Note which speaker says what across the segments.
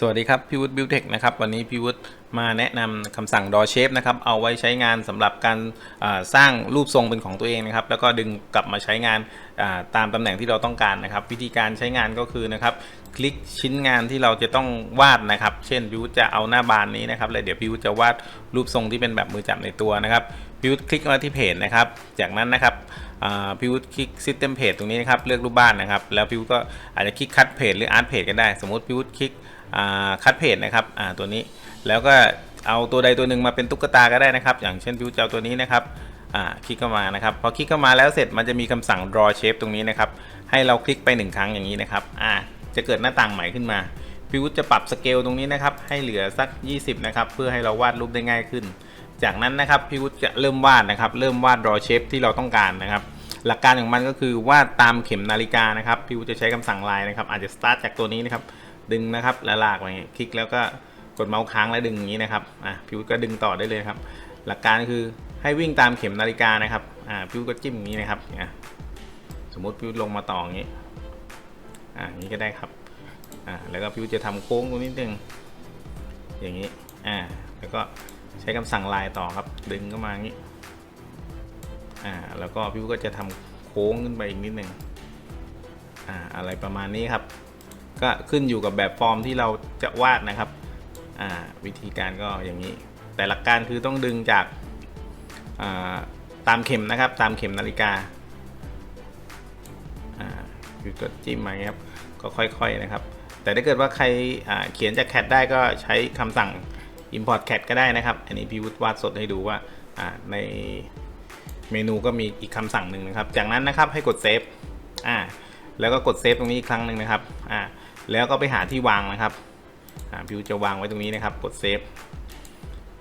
Speaker 1: สวัสดีครับพี่วุฒิบิวเทคนะครับวันนี้พี่วุฒิมาแนะนำคำสั่ง Draw Shape นะครับเอาไว้ใช้งานสำหรับการสร้างรูปทรงเป็นของตัวเองนะครับแล้วก็ดึงกลับมาใช้งานตามตำแหน่งที่เราต้องการนะครับ วิธีการใช้งานก็คือนะครับคลิกชิ้นงานที่เราจะต้องวาดนะครับ เช่นพี่วุฒิจะเอาหน้าบานนี้นะครับแล้วเดี๋ยวพี่วุฒิจะวาดรูปทรงที่เป็นแบบมือจับในตัวนะครับพี่วุฒิคลิกมาที่เพจนะครับ จากนั้นนะครับพี่วุฒิคลิก System Page ตรงนี้นะครับเลือกรูปบ้านนะครับ แล้วพี่วุฒิก็อาจจะคลิกคัดเพจหรือ Art Page ก็ได้ สมมติพี่วุฒิคลิก คัดเพจนะครับตัวนี้แล้วก็เอาตัวใดตัวหนึ่งมาเป็นตุ๊กตาก็ได้นะครับ อย่างเช่นพี่วุฒิจะเอาตัวนี้นะครับคลิกเข้ามานะครับพอคลิกเข้ามาแล้วเสร็จมันจะมีคำสั่ง draw shape ตรงนี้นะครับ ให้เราคลิกไปหนึ่งครั้งอย่างนี้นะครับจะเกิดหน้าต่างใหม่ขึ้นมาพี่วุฒิจะปรับสเกลตรงนี้นะครับ ให้เหลือสัก 20 นะครับ เพื่อให้เราวาดรูปได้ง่ายขึ้น จากนั้นนะครับพี่วุฒิจะเริ่มวาดนะครับ เริ่มวาด draw shape ที่เราต้องการนะครับ หลักการของมันก็คือวาดตามเข็มนาฬิกานะครับพี่วุฒิจะใช้คำสั่งไลน์นะครับ อาจจะ start จากตัวนี้นะครับ ดึงนะครับแล้วลากไปอย่างงี้คลิกแล้วก็กดเมาส์ค้างแล้วดึงอย่างนี้นะครับอะพี่วุฒิก็ดึงต่อได้เลยครับ หลักการคือให้วิ่งตามเข็มนาฬิกานะครับอ่าพี่วุฒิก็จิ้มอย่างนี้นะครับอะสมมติพี่วุฒิลงมาต่ออย่างนี้อ่านี้ก็ได้ครับอ่าแล้วก็พี่วุฒิจะทำโค้งตรงนี้นิดนึงอย่างนี้อ่าแล้วก็ใช้คำสั่งลน์ต่อครับ ดึงเข้ามาอย่างนี้อ่าแล้วก็พี่วุฒิก็จะทำโค้งขึ้นไปอีกนิดหนึ่งอ่าอะไรประมาณนี้ครับ ก็ขึ้นอยู่กับแบบฟอร์มที่เราจะวาดนะครับวิธีการก็อย่างนี้ แต่หลักการคือต้องดึงจากาตามเข็มนะครับ ตามเข็มนาฬิกาอ่าพี่ก็จิ้มมาอย่างนี้ครับก็ค่อยๆนะครับ แต่ถ้าเกิดว่าใครเขียนจาก CAD ได้ก็ใช้คำสั่ง import CAD ก็ได้นะครับ อันนี้พี่วุฒิวาดสดให้ดูว่าาในเมนูก็มีอีกคำสั่งหนึ่งนะครับ จากนั้นนะครับให้กดเซฟอ่าแล้วก็กดเซฟตรงนี้อีกครั้งหนึ่งนะครับ แล้วก็ไปหาที่วางนะครับพิวจะวางไว้ตรงนี้นะครับ กดเซฟ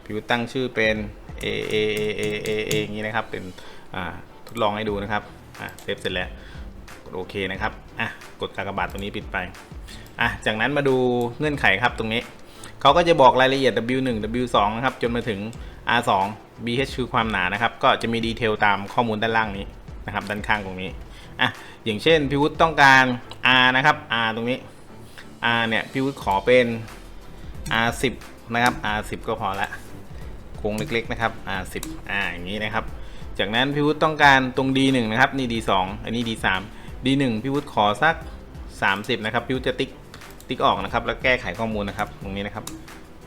Speaker 1: พิวตั้งชื่อเป็น A A A A A อย่างนี้นะครับ เป็นทดลองให้ดูนะครับเซฟเสร็จแล้วกดโอเคนะครับอะกดกากบาทตรงนี้ปิดไปอะจากนั้นมาดูเงื่อนไขครับตรงนี้เขาก็จะบอกรายละเอียด W1 W2 นะครับจนมาถึง R2 BH คือความหนานะครับ ก็จะมีดีเทลตามข้อมูลด้านล่างนี้นะครับ ด้านข้างตรงนี้อะอย่างเช่นพิวุฒต้องการ R นะครับ R ตรงนี้ R เนี่ยพิวุฒิขอเป็น R10 นะครับ R10 ก็พอละโครงเล็กๆนะครับ R10 อ่าอย่างนี้นะครับ จากนั้นพิวุฒิต้องการตรง D1 นะครับ นี่ D2 อันนี้ D3 D1 พิวุฒิขอสัก 30 นะครับพิวุฒิจะติ๊กติ๊กออกนะครับ แล้วแก้ไขข้อมูลนะครับ ตรงนี้นะครับ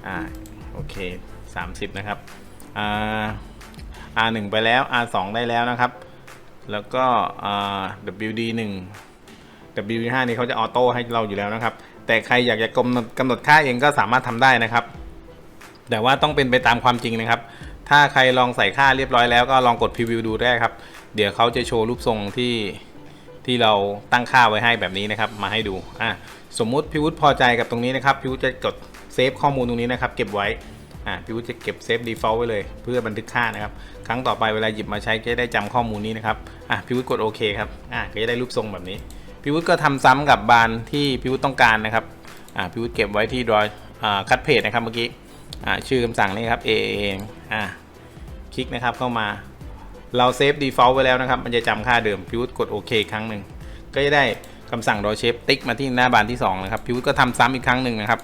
Speaker 1: อ่า โอเค 30 นะครับ อ่า R1 ไปแล้ว R2 ได้แล้วนะครับ แล้วก็อ่า WD1 WD5 นี่เขาจะออโต้ให้เราอยู่แล้วนะครับ แต่ใครอยากจะกำหนดกำหนดค่าเองก็สามารถทำได้นะครับ แต่ว่าต้องเป็นไปตามความจริงนะครับ ถ้าใครลองใส่ค่าเรียบร้อยแล้วก็ลองกดพรีวิวดูได้ครับ เดี๋ยวเขาจะโชว์รูปทรงที่ที่เราตั้งค่าไว้ให้แบบนี้นะครับ มาให้ดูอะสมมุติพิวุฒพอใจกับตรงนี้นะครับพิวุฒจะกดเซฟข้อมูลตรงนี้นะครับ เก็บไว้อ่าพิวุฒจะเก็บเซฟ default ไว้เลย เพื่อบันทึกค่านะครับ ครั้งต่อไปเวลาหยิบมาใช้จะได้จำข้อมูลนี้นะครับอะพิวุฒกดโอเคครับอะก็จะได้รูปทรงแบบนี้ พิวุฒก็ทำซ้ำกับบานที่พิวุฒต้องการนะครับอ่าพิวุฒเก็บไว้ที่ draw อ่าคัดเพจนะครับเมื่อกี้อ่าชื่อคำสั่งนี่ครับ A A อ่าคลิกนะครับเข้ามา เราเซฟ default ไว้แล้วนะครับ มันจะจำค่าเดิมพิวุฒกดโอเคครั้งหนึ่งก็จะได้คำสั่ง draw shape ติ๊กมาที่หน้าบานที่2นะครับพิวุฒก็ทำซ้ำอีกครั้งหนึ่งนะครับ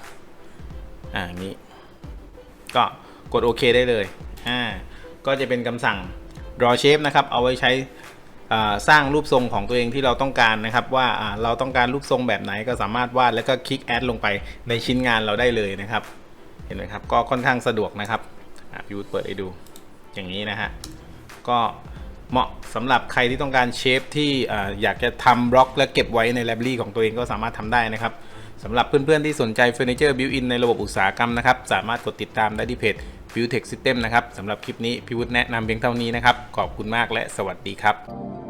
Speaker 1: อ่าอย่างนี้ ก็กดโอเคได้เลยอ่าก็จะเป็นคำสั่ง draw shape นะครับ เอาไว้ใช้ สร้างรูปทรงของตัวเองที่เราต้องการนะครับว่าเราต้องการรูปทรงแบบไหนก็สามารถวาดแล้วก็คลิกแอดลงไปในชิ้นงานเราได้เลยนะครับ เห็นไหมครับก็ค่อนข้างสะดวกนะครับอ่าพิวุฒิเปิดให้ดูอย่างนี้นะฮะก็เหมาะสำหรับใครที่ต้องการเชฟที่ออยากจะทำบล็อก และเก็บไว้ในไลบรารีของตัวเองก็สามารถทำได้นะครับสำหรับเพื่อนๆที่สนใจเฟอร์นิเจอร์บิวอินในระบบอุตสาหกรรมนะครับสามารถกดติดตามได้ที่เพจ b u i l Tech System นะครับสำหรับคลิปนี้พิวุฒิแนะนำเพียงเท่านี้นะครับ ขอบคุณมากและสวัสดีครับ